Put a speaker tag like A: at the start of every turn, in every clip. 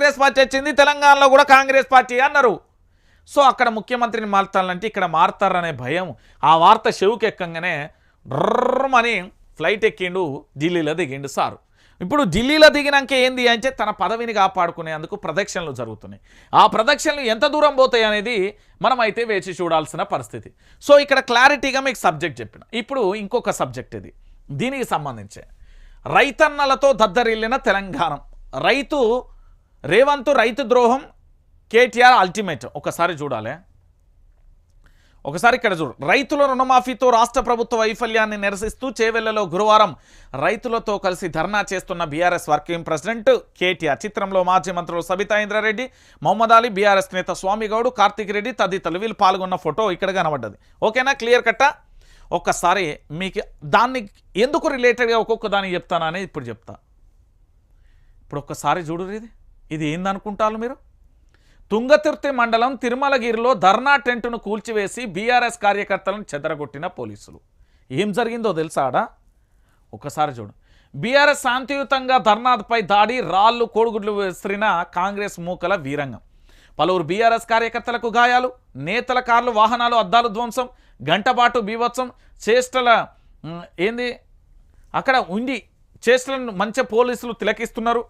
A: Congress party వచ్చింది తెలంగాణలో కూడా కాంగ్రెస్ పార్టీ అన్నారు. సో అక్కడ ముఖ్యమంత్రిని మార్చాలంటే ఇక్కడ మారుతారనే భయం. ఆ వార్త చెవుకెక్కగానే డ్రమని ఫ్లైట్ ఎక్కిండు ఢిల్లీలో దిగిండు సారు. ఇప్పుడు ఢిల్లీలో దిగినాక ఏంది అంటే తన పదవిని కాపాడుకునేందుకు ప్రదక్షిణలు జరుగుతున్నాయి. ఆ ప్రదక్షిణలు ఎంత దూరం పోతాయి అనేది మనం అయితే వేచి చూడాల్సిన పరిస్థితి. సో ఇక్కడ క్లారిటీగా మీకు సబ్జెక్ట్ చెప్పిన. ఇప్పుడు ఇంకొక సబ్జెక్ట్ ఇది. దీనికి సంబంధించే రైతన్నలతో దద్దరిల్లిన తెలంగాణ. రైతు రేవంత్ రైతు ద్రోహం కేటీఆర్ అల్టిమేట్ ఒకసారి చూడాలి. ఒకసారి ఇక్కడ చూడు. రైతుల రుణమాఫీతో రాష్ట్ర ప్రభుత్వ వైఫల్యాన్ని నిరసిస్తూ చేవెళ్ళలో గురువారం రైతులతో కలిసి ధర్నా చేస్తున్న బీఆర్ఎస్ వర్కింగ్ ప్రెసిడెంట్ కేటీఆర్. చిత్రంలో మాజీ మంత్రులు సబితా ఇంద్రారెడ్డి మొహమ్మద్ అలీ బీఆర్ఎస్ నేత స్వామిగౌడ్ కార్తీక్ రెడ్డి తదితరులు వీళ్ళు పాల్గొన్న ఫోటో ఇక్కడ కనబడ్డది. ఓకేనా? క్లియర్ కట్టా? ఒక్కసారి మీకు దాన్ని ఎందుకు రిలేటెడ్గా ఒక్కొక్క దాన్ని చెప్తానని ఇప్పుడు చెప్తా. ఇప్పుడు ఒక్కసారి చూడు ఇది. ఇది ఏందనుకుంటారు మీరు? తుంగతుర్తి మండలం తిరుమలగిరిలో ధర్నా టెంటును కూల్చివేసి బీఆర్ఎస్ కార్యకర్తలను చెదరగొట్టిన పోలీసులు. ఏం జరిగిందో తెలుసాడా ఒకసారి చూడు. బీఆర్ఎస్ శాంతియుతంగా ధర్నాపై దాడి రాళ్ళు కోడిగుడ్లు విసిరిన కాంగ్రెస్ మూకల వీరంగం. పలువురు బీఆర్ఎస్ కార్యకర్తలకు గాయాలు నేతల కార్లు వాహనాలు అద్దాలు ధ్వంసం గంటపాటు బీభత్సం చేష్టల ఏంది? అక్కడ ఉండి చేష్టలను మంచి పోలీసులు తిలకిస్తున్నారు.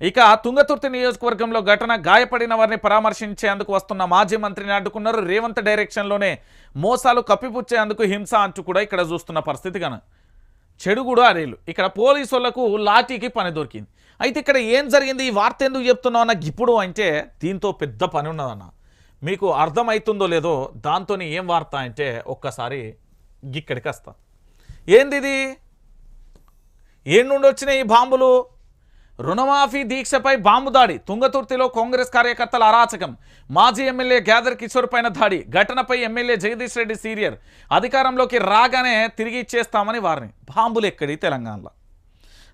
A: ఇక తుంగతుర్తి నియోజకవర్గంలో ఘటన గాయపడిన వారిని పరామర్శించేందుకు వస్తున్న మాజీ మంత్రిని అడ్డుకున్నారు. రేవంత్ డైరెక్షన్లోనే మోసాలు కప్పిపుచ్చేందుకు హింస అంటూ కూడా ఇక్కడ చూస్తున్న పరిస్థితి కన చెడు కూడా అరేలు ఇక్కడ పోలీసులకు లాఠీకి పని దొరికింది. అయితే ఇక్కడ ఏం జరిగింది? ఈ వార్త ఎందుకు చెప్తున్నావు అన్న ఇప్పుడు అంటే దీంతో పెద్ద పని ఉన్నదన్న మీకు అర్థమవుతుందో లేదో దాంతో ఏం వార్త అంటే ఒక్కసారి ఇక్కడికి వస్తా. ఏంది ఇది ఏం నుండి వచ్చినాయి ఈ బాంబులు? రుణమాఫీ దీక్షపై బాంబు దాడి. తుంగతుర్తిలో కాంగ్రెస్ కార్యకర్తల అరాచకం. మాజీ ఎమ్మెల్యే గ్యాదర్ కిషోర్ పైన దాడి. ఘటనపై ఎమ్మెల్యే జగదీష్ రెడ్డి సీరియర్ అధికారంలోకి రాగానే తిరిగి ఇచ్చేస్తామని వారిని. బాంబులు ఎక్కడి తెలంగాణలో?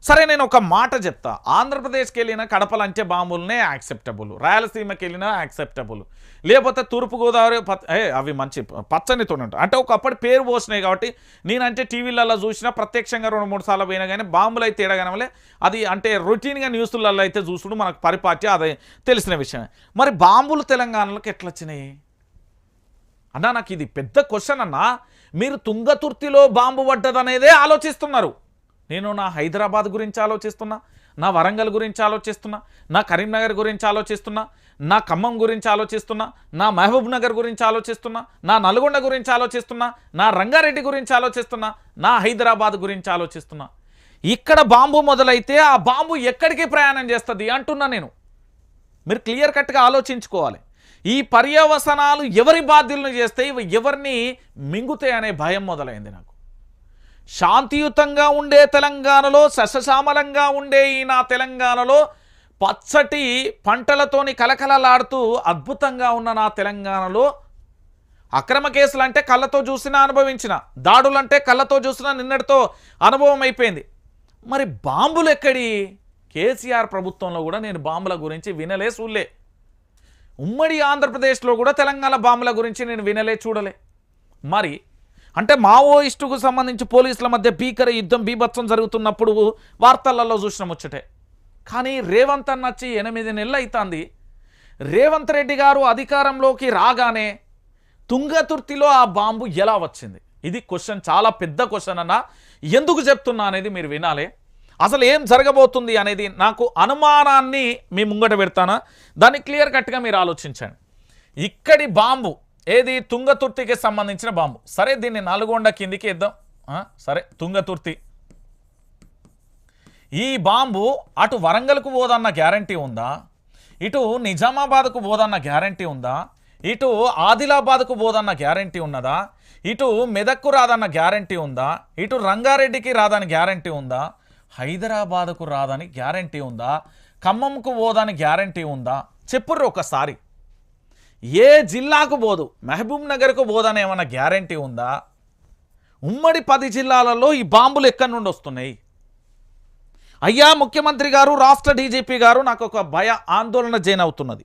A: సరే నేను ఒక మాట చెప్తా. ఆంధ్రప్రదేశ్కి వెళ్ళిన కడపలంటే బాంబులనే యాక్సెప్టబుల్. రాయలసీమకి వెళ్ళినా యాక్సెప్టబుల్. లేకపోతే తూర్పుగోదావరి పచ్చ ఏ అవి మంచి పచ్చనితో ఉంటాయి అంటే ఒకప్పటి పేరు పోసినాయి కాబట్టి నేనంటే టీవీలలో చూసినా ప్రత్యక్షంగా రెండు మూడు సార్లు పోయినా కానీ బాంబులు అయితే ఎడగనవలే అది అంటే రొటీన్గా న్యూస్లలో అయితే చూసుడు మనకు పరిపాటి అది తెలిసిన విషయమే. మరి బాంబులు తెలంగాణలోకి ఎట్లా వచ్చినాయి అన్నా నాకు ఇది పెద్ద క్వశ్చన్ అన్నా. మీరు తుంగతుర్తిలో బాంబు పడ్డదనేదే ఆలోచిస్తున్నారు. నేను నా హైదరాబాద్ గురించి ఆలోచిస్తున్నా నా వరంగల్ గురించి ఆలోచిస్తున్నా నా కరీంనగర్ గురించి ఆలోచిస్తున్నా నా ఖమ్మం గురించి ఆలోచిస్తున్నా నా మహబూబ్ నగర్ గురించి ఆలోచిస్తున్నా నా నల్గొండ గురించి ఆలోచిస్తున్నా నా రంగారెడ్డి గురించి ఆలోచిస్తున్నా నా హైదరాబాద్ గురించి ఆలోచిస్తున్నా. ఇక్కడ బాంబు మొదలైతే ఆ బాంబు ఎక్కడికి ప్రయాణం చేస్తుంది అంటున్నా నేను. మీరు క్లియర్ కట్గా ఆలోచించుకోవాలి. ఈ పర్యవసనాలు ఎవరి బాధ్యులను చేస్తే ఇవి ఎవరిని మింగుతాయి అనే భయం మొదలైంది నాకు. శాంతియుతంగా ఉండే తెలంగాణలో సస్యశ్యామలంగా ఉండే ఈ నా తెలంగాణలో పచ్చటి పంటలతోని కలకలలాడుతూ అద్భుతంగా ఉన్న నా తెలంగాణలో అక్రమ కేసులు అంటే కళ్ళతో చూసినా అనుభవించిన దాడులంటే కళ్ళతో చూసినా నిన్నటితో అనుభవం అయిపోయింది మరి బాంబులు ఎక్కడి కేసీఆర్ ప్రభుత్వంలో కూడా నేను బాంబుల గురించి వినలే చూడలే. ఉమ్మడి ఆంధ్రప్రదేశ్లో కూడా తెలంగాణ బాంబుల గురించి నేను వినలే చూడలే. మరి అంటే మావోయిస్టుకు సంబంధించి పోలీసుల మధ్య భీకర యుద్ధం బీభత్సం జరుగుతున్నప్పుడు వార్తలలో చూసిన ముచ్చటే. కానీ రేవంత్ అన్న వచ్చి ఎనిమిది నెలలు అవుతుంది రేవంత్ రెడ్డి గారు అధికారంలోకి రాగానే తుంగతుర్తిలో ఆ బాంబు ఎలా వచ్చింది? ఇది క్వశ్చన్ చాలా పెద్ద క్వశ్చన్ అన్న. ఎందుకు చెప్తున్నా అనేది మీరు వినాలి. అసలు ఏం జరగబోతుంది అనేది నాకు అనుమానాన్ని మీ ముంగట పెడతానా? దాన్ని క్లియర్ కట్గా మీరు ఆలోచించండి. ఇక్కడి బాంబు ఏది? తుంగతుర్తికి సంబంధించిన బాంబు. సరే దీన్ని నల్గొండ కిందికి ఇద్దాం సరే తుంగతుర్తి ఈ బాంబు అటు వరంగల్కు పోదన్న గ్యారంటీ ఉందా? ఇటు నిజామాబాద్కు పోదన్న గ్యారంటీ ఉందా? ఇటు ఆదిలాబాద్కు పోదన్న గ్యారంటీ ఉన్నదా? ఇటు మెదక్కు రాదన్న గ్యారంటీ ఉందా? ఇటు రంగారెడ్డికి రాదని గ్యారంటీ ఉందా? హైదరాబాద్కు రాదని గ్యారంటీ ఉందా? ఖమ్మంకు పోదని గ్యారంటీ ఉందా? చెప్పుర్రు ఒకసారి. ఏ జిల్లాకు పోదు? మహబూబ్ నగర్కు పోదని ఏమైనా గ్యారంటీ ఉందా? ఉమ్మడి పది జిల్లాలలో ఈ బాంబులు ఎక్కడి నుండి వస్తున్నాయి? అయ్యా ముఖ్యమంత్రి గారు రాష్ట్ర డీజీపీ గారు నాకు ఒక భయ ఆందోళన జైన్ అవుతున్నది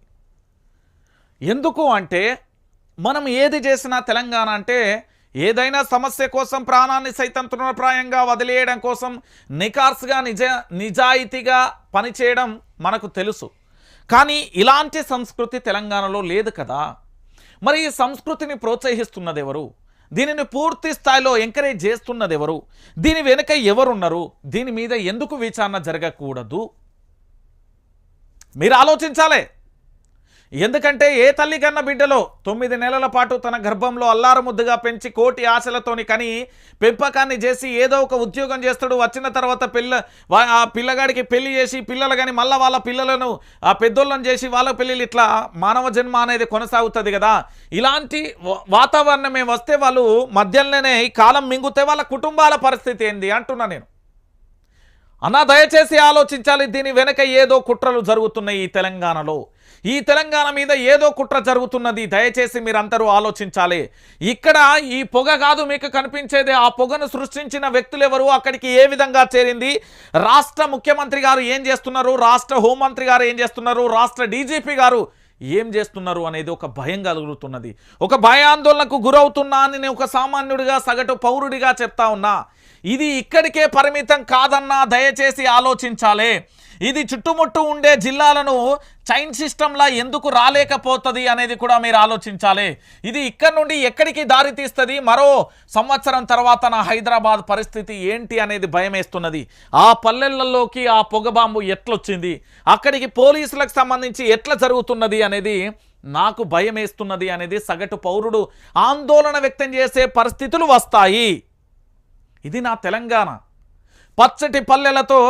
A: ఎందుకు అంటే మనం ఏది చేసినా తెలంగాణ అంటే ఏదైనా సమస్య కోసం ప్రాణాన్ని సైతం తృణప్రాయంగా వదిలేయడం కోసం నికార్స్గా నిజ నిజాయితీగా పనిచేయడం మనకు తెలుసు. కానీ ఇలాంటి సంస్కృతి తెలంగాణలో లేదు కదా. మరి ఈ సంస్కృతిని ప్రోత్సహిస్తున్నది ఎవరు? దీనిని పూర్తి స్థాయిలో ఎంకరేజ్ చేస్తున్నది ఎవరు? దీని వెనుక ఎవరున్నారు? దీని మీద ఎందుకు విచారణ జరగకూడదు? మీరు ఆలోచించాలి. ఎందుకంటే ఏ తల్లి కన్న బిడ్డలో తొమ్మిది నెలల పాటు తన గర్భంలో అల్లారు ముద్దుగా పెంచి కోటి ఆశలతోని కని పెంపకాన్ని చేసి ఏదో ఒక ఉద్యోగం చేస్తాడు వచ్చిన తర్వాత పిల్ల వా- ఆ పిల్లగాడికి పెళ్ళి చేసి పిల్లలు కానీ మళ్ళీ వాళ్ళ పిల్లలను ఆ పెద్దోళ్ళను చేసి వాళ్ళ పెళ్ళిళ్ళు ఇట్లా మానవ జన్మ అనేది కొనసాగుతుంది కదా. ఇలాంటి వాతావరణమే వస్తే వాళ్ళు మధ్యలోనే ఈ కాలం మింగుతే వాళ్ళ కుటుంబాల పరిస్థితి ఏంది అంటున్నా నేను. అన్నా దయచేసి ఆలోచించాలి దీని వెనక ఏదో కుట్రలు జరుగుతున్నాయి ఈ తెలంగాణలో. ఈ తెలంగాణ మీద ఏదో కుట్ర జరుగుతున్నది దయచేసి మీరందరూ ఆలోచించాలి. ఇక్కడ ఈ పొగ కాదు మీకు కనిపించేది ఆ పొగను సృష్టించిన వ్యక్తులు ఎవరు అక్కడికి ఏ విధంగా చేరింది? రాష్ట్ర ముఖ్యమంత్రి గారు ఏం చేస్తున్నారు? రాష్ట్ర హోంమంత్రి గారు ఏం చేస్తున్నారు? రాష్ట్ర డీజీపీ గారు ఏం చేస్తున్నారు అనేది ఒక భయం కలుగుతున్నది. ఒక భయాందోళనకు గురవుతున్నా అని నేను ఒక సామాన్యుడిగా సగటు పౌరుడిగా చెప్తా ఉన్నా ఇది ఇక్కడికే పరిమితం కాదన్నా దయచేసి ఆలోచించాలి. ఇది చుట్టుముట్టు ఉండే జిల్లాలను చైన్ సిస్టంలా ఎందుకు రాలేకపోతుంది అనేది కూడా మీరు ఆలోచించాలి. ఇది ఇక్కడ నుండి ఎక్కడికి దారి తీస్తుంది? మరో సంవత్సరం తర్వాత నా హైదరాబాద్ పరిస్థితి ఏంటి అనేది భయమేస్తున్నది. ఆ పల్లెలలోకి ఆ పొగబాంబు ఎట్లొచ్చింది? అక్కడికి పోలీసులకు సంబంధించి ఎట్లా జరుగుతున్నది అనేది నాకు భయమేస్తున్నది అనేది సగటు పౌరుడు ఆందోళన వ్యక్తం చేసే పరిస్థితులు వస్తాయి. ఇది నా తెలంగాణ. పచ్చటి పల్లెలతో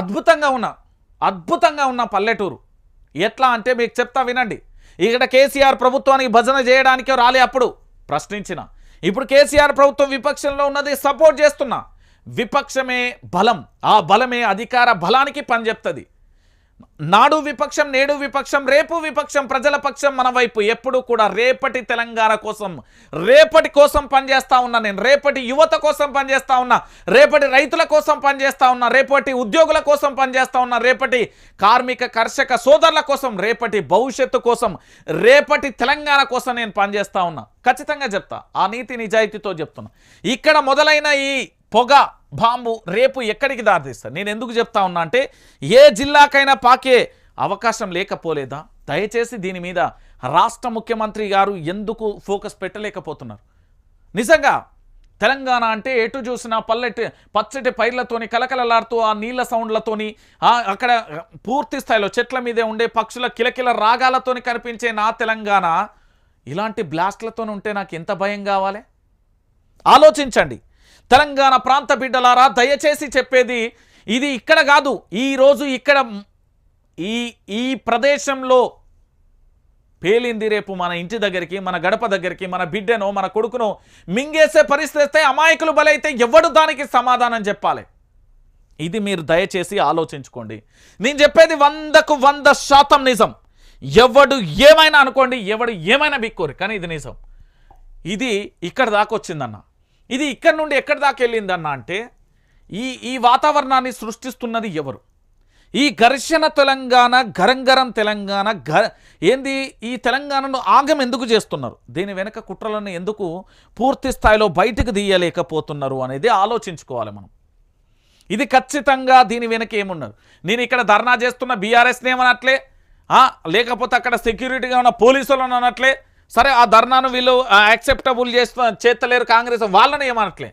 A: అద్భుతంగా ఉన్న అద్భుతంగా ఉన్న పల్లెటూరు. ఎట్లా అంటే మీకు చెప్తా వినండి. ఇక్కడ కేసీఆర్ ప్రభుత్వానికి భజన చేయడానికే రాలే అప్పుడు ప్రశ్నించిన. ఇప్పుడు కేసీఆర్ ప్రభుత్వం విపక్షంలో ఉన్నది సపోర్ట్ చేస్తున్నా. విపక్షమే బలం. ఆ బలమే అధికార బలానికి పనిచెప్తుంది నాడు విపక్షం నేడు విపక్షం రేపు విపక్షం ప్రజల పక్షం మన వైపు ఎప్పుడు కూడా రేపటి తెలంగాణ కోసం రేపటి కోసం పనిచేస్తా ఉన్నా నేను. రేపటి యువత కోసం పనిచేస్తా ఉన్నా రేపటి రైతుల కోసం పనిచేస్తా ఉన్నా రేపటి ఉద్యోగుల కోసం పనిచేస్తా ఉన్నా రేపటి కార్మిక కర్షక సోదరుల కోసం రేపటి భవిష్యత్తు కోసం రేపటి తెలంగాణ కోసం నేను పనిచేస్తా ఉన్నా. ఖచ్చితంగా చెప్తా. ఆ నీతి నిజాయితీతో చెప్తున్నా. ఇక్కడ మొదలైన ఈ పొగ బాంబు రేపు ఎక్కడికి దారితీస్తారు? నేను ఎందుకు చెప్తా ఉన్నా అంటే ఏ జిల్లాకైనా పాకే అవకాశం లేకపోలేదా? దయచేసి దీని మీద రాష్ట్ర ముఖ్యమంత్రి గారు ఎందుకు ఫోకస్ పెట్టలేకపోతున్నారు? నిజంగా తెలంగాణ అంటే ఎటు చూసినా పల్లెటి పచ్చటి పైర్లతోని కలకలలాడుతూ ఆ నీళ్ళ సౌండ్లతోని అక్కడ పూర్తి స్థాయిలో చెట్ల మీదే ఉండే పక్షుల కిలకిల రాగాలతోని కనిపించే నా తెలంగాణ ఇలాంటి బ్లాస్ట్లతో ఉంటే నాకు ఎంత భయం కావాలి? ఆలోచించండి. తెలంగాణ ప్రాంత బిడ్డలారా దయచేసి చెప్పేది ఇది ఇక్కడ కాదు. ఈరోజు ఇక్కడ ఈ ఈ ప్రదేశంలో పేలింది రేపు మన ఇంటి దగ్గరికి మన గడప దగ్గరికి మన బిడ్డనో మన కొడుకునో మింగేసే పరిస్థితి వస్తే అమాయకులు బలైతే ఎవడు దానికి సమాధానం చెప్పాలి? ఇది మీరు దయచేసి ఆలోచించుకోండి. నేను చెప్పేది వందకు వంద శాతం నిజం. ఎవడు ఏమైనా అనుకోండి ఎవడు ఏమైనా బిక్కోరు కానీ ఇది నిజం. ఇది ఇక్కడ దాకా వచ్చిందన్న. ఇది ఇక్కడ నుండి ఎక్కడి దాకా వెళ్ళిందన్న అంటే ఈ ఈ వాతావరణాన్ని సృష్టిస్తున్నది ఎవరు? ఈ ఘర్షణ తెలంగాణ గరంగరం తెలంగాణ గ ఏంది ఈ తెలంగాణను ఆగం ఎందుకు చేస్తున్నారు? దీని వెనక కుట్రలను ఎందుకు పూర్తి స్థాయిలో బయటకు తీయలేకపోతున్నారు అనేది ఆలోచించుకోవాలి మనం. ఇది ఖచ్చితంగా దీని వెనక ఏమున్నారు నేను ఇక్కడ ధర్నా చేస్తున్న బీఆర్ఎస్ని ఏమనట్లే? లేకపోతే అక్కడ సెక్యూరిటీగా ఉన్న పోలీసులను అనట్లే సరే ఆ ధర్నాను వీళ్ళు యాక్సెప్టబుల్ చేస్తూ చేస్తలేరు కాంగ్రెస్ వాళ్ళని ఏమనట్లే.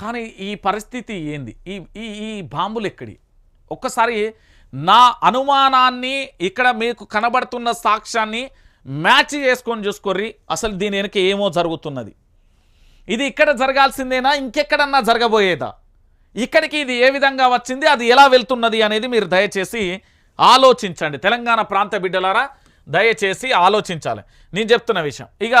A: కానీ ఈ పరిస్థితి ఏంది? ఈ ఈ ఈ బాంబులు ఎక్కడి? ఒక్కసారి నా అనుమానాన్ని ఇక్కడ మీకు కనబడుతున్న సాక్ష్యాన్ని మ్యాచ్ చేసుకొని చూసుకోర్రి. అసలు దీని వెనక ఏమో జరుగుతున్నది. ఇది ఇక్కడ జరగాల్సిందేనా? ఇంకెక్కడన్నా జరగబోయేదా? ఇక్కడికి ఇది ఏ విధంగా వచ్చింది? అది ఎలా వెళ్తున్నది అనేది మీరు దయచేసి ఆలోచించండి. తెలంగాణ ప్రాంత బిడ్డలారా దయచేసి ఆలోచించాలి. నేను చెప్తున్న విషయం. ఇక